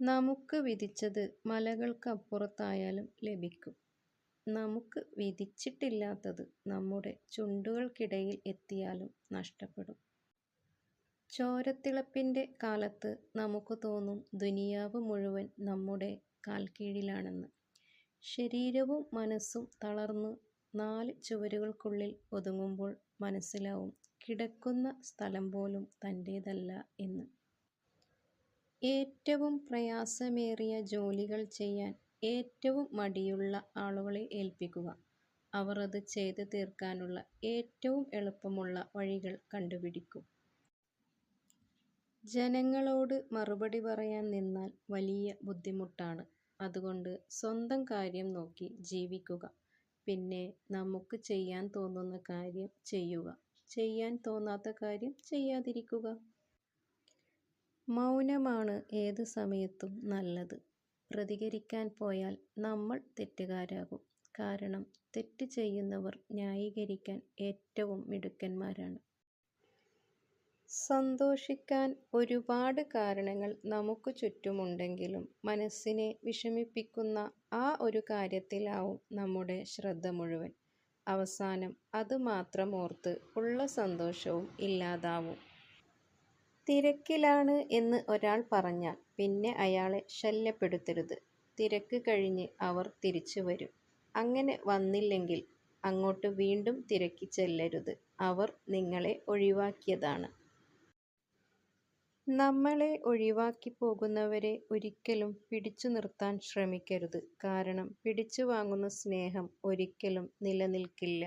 നമുക്ക് വിധിച്ചത് മലകൾക്കപ്പുറത്തായാലും ലഭിക്കും. നമുക്ക് വിധിച്ചിട്ടില്ലാത്തത് നമ്മുടെ ചുണ്ടുകൾക്കിടയിൽ എത്തിയാലും നഷ്ടപ്പെടും. ചോരത്തിളപ്പിന്റെ കാലത്ത് നമുക്ക് തോന്നും ദുനിയാവ് മുഴുവൻ നമ്മുടെ കാൽക്കീഴിലാണെന്ന്. ശരീരവും മനസ്സും തളർന്ന് നാല് ചുവരുകൾക്കുള്ളിൽ ഒതുങ്ങുമ്പോൾ മനസ്സിലാവും കിടക്കുന്ന സ്ഥലം പോലും തന്റേതല്ല എന്ന്. ഏറ്റവും പ്രയാസമേറിയ ജോലികൾ ചെയ്യാൻ ഏറ്റവും മടിയുള്ള ആളുകളെ ഏൽപ്പിക്കുക. അവർ അത് ചെയ്ത് തീർക്കാനുള്ള ഏറ്റവും എളുപ്പമുള്ള വഴികൾ കണ്ടുപിടിക്കും. ജനങ്ങളോട് മറുപടി പറയാൻ നിന്നാൽ വലിയ ബുദ്ധിമുട്ടാണ്. അതുകൊണ്ട് സ്വന്തം കാര്യം നോക്കി ജീവിക്കുക. പിന്നെ നമുക്ക് ചെയ്യാൻ തോന്നുന്ന കാര്യം ചെയ്യുക. ചെയ്യാൻ തോന്നാത്ത കാര്യം ചെയ്യാതിരിക്കുക. മൗനമാണ് ഏത് സമയത്തും നല്ലത്. പ്രതികരിക്കാൻ പോയാൽ നമ്മൾ തെറ്റുകാരാകും. കാരണം തെറ്റ് ചെയ്യുന്നവർ ന്യായീകരിക്കാൻ ഏറ്റവും മിടുക്കന്മാരാണ്. സന്തോഷിക്കാൻ ഒരുപാട് കാരണങ്ങൾ നമുക്ക് ചുറ്റുമുണ്ടെങ്കിലും മനസ്സിനെ വിഷമിപ്പിക്കുന്ന ആ ഒരു കാര്യത്തിലാവും നമ്മുടെ ശ്രദ്ധ മുഴുവൻ. അവസാനം അത് മാത്രം ഓർത്ത് ഉള്ള സന്തോഷവും ഇല്ലാതാവും. തിരക്കിലാണ് എന്ന് ഒരാൾ പറഞ്ഞാൽ പിന്നെ അയാളെ ശല്യപ്പെടുത്തരുത്. തിരക്ക് കഴിഞ്ഞ് അവർ തിരിച്ചു വരും. അങ്ങനെ വന്നില്ലെങ്കിൽ അങ്ങോട്ട് വീണ്ടും തിരക്കി ചെല്ലരുത്. അവർ നിങ്ങളെ ഒഴിവാക്കിയതാണ്. നമ്മളെ ഒഴിവാക്കി പോകുന്നവരെ ഒരിക്കലും പിടിച്ചു നിർത്താൻ ശ്രമിക്കരുത്. കാരണം പിടിച്ചു വാങ്ങുന്ന സ്നേഹം ഒരിക്കലും നിലനിൽക്കില്ല.